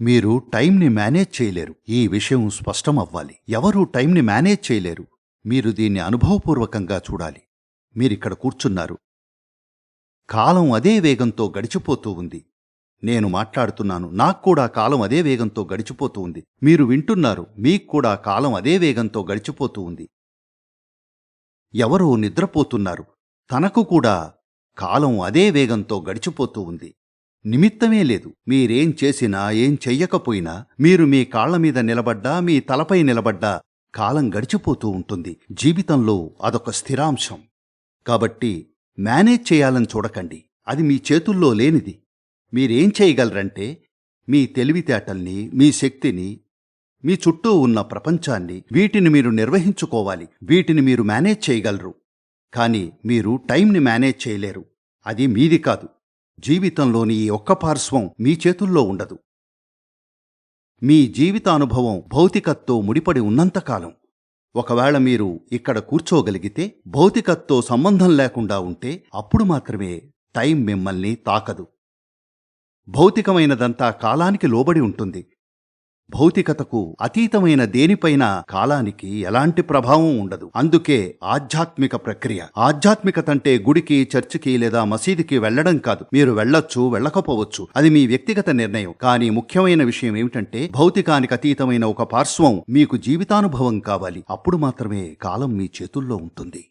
మీరు టైంని మేనేజ్ చేయలేరు. ఈ విషయం స్పష్టం అవ్వాలి ఎవరూ టైంని మేనేజ్ చేయలేరు? మీరు దీన్ని అనుభవపూర్వకంగా చూడాలి. మీరిక్కడ కూర్చున్నారు. కాలం అదే వేగంతో గడిచిపోతూ ఉంది. నేను మాట్లాడుతున్నాను. నాకు కూడా కాలం అదే వేగంతో గడిచిపోతూ ఉంది. మీరు వింటున్నారు. మీకు కూడా కాలం అదే వేగంతో గడిచిపోతూ ఉంది. ఎవరో నిద్రపోతున్నారు. తనకు కూడా కాలం అదే వేగంతో గడిచిపోతూ ఉంది. నిమిత్తమే లేదు. మీరేం చేసినా ఏం చెయ్యకపోయినా మీరు మీ కాళ్ళ మీద నిలబడ్డా మీ తలపై నిలబడ్డా కాలం గడిచిపోతూ ఉంటుంది. జీవితంలో అదొక స్థిరాంశం. కాబట్టి మేనేజ్ చేయాలని చూడకండి. అది మీ చేతుల్లో లేనిది. మీరేం చేయగలరంటే మీ తెలివితేటల్ని మీ శక్తిని మీ చుట్టూ ఉన్న ప్రపంచాన్ని వీటిని మీరు నిర్వహించుకోవాలి. వీటిని మీరు మేనేజ్ చేయగలరు. కానీ మీరు టైంని మేనేజ్ చేయలేరు. అది మీది కాదు. జీవితంలోని ఈ ఒక్క పార్శ్వం మీ చేతుల్లో ఉండదు. మీ జీవితానుభవం భౌతికత్తో ముడిపడి ఉన్నంతకాలం. ఒకవేళ మీరు ఇక్కడ కూర్చోగలిగితే భౌతికత్తో సంబంధం లేకుండా ఉంటే అప్పుడు మాత్రమే టైం మిమ్మల్ని తాకదు. భౌతికమైనదంతా కాలానికి లోబడి ఉంటుంది. భౌతికతకు అతీతమైన దేనిపైన కాలానికి ఎలాంటి ప్రభావం ఉండదు. అందుకే ఆధ్యాత్మిక ప్రక్రియ. ఆధ్యాత్మికత అంటే గుడికి చర్చికి లేదా మసీదుకి వెళ్ళడం కాదు. మీరు వెళ్ళొచ్చు వెళ్ళకపోవచ్చు. అది మీ వ్యక్తిగత నిర్ణయం. కానీ ముఖ్యమైన విషయం ఏమిటంటే భౌతికానికి అతీతమైన ఒక పార్శ్వం మీకు జీవితానుభవం కావాలి. అప్పుడు మాత్రమే కాలం మీ చేతుల్లో ఉంటుంది.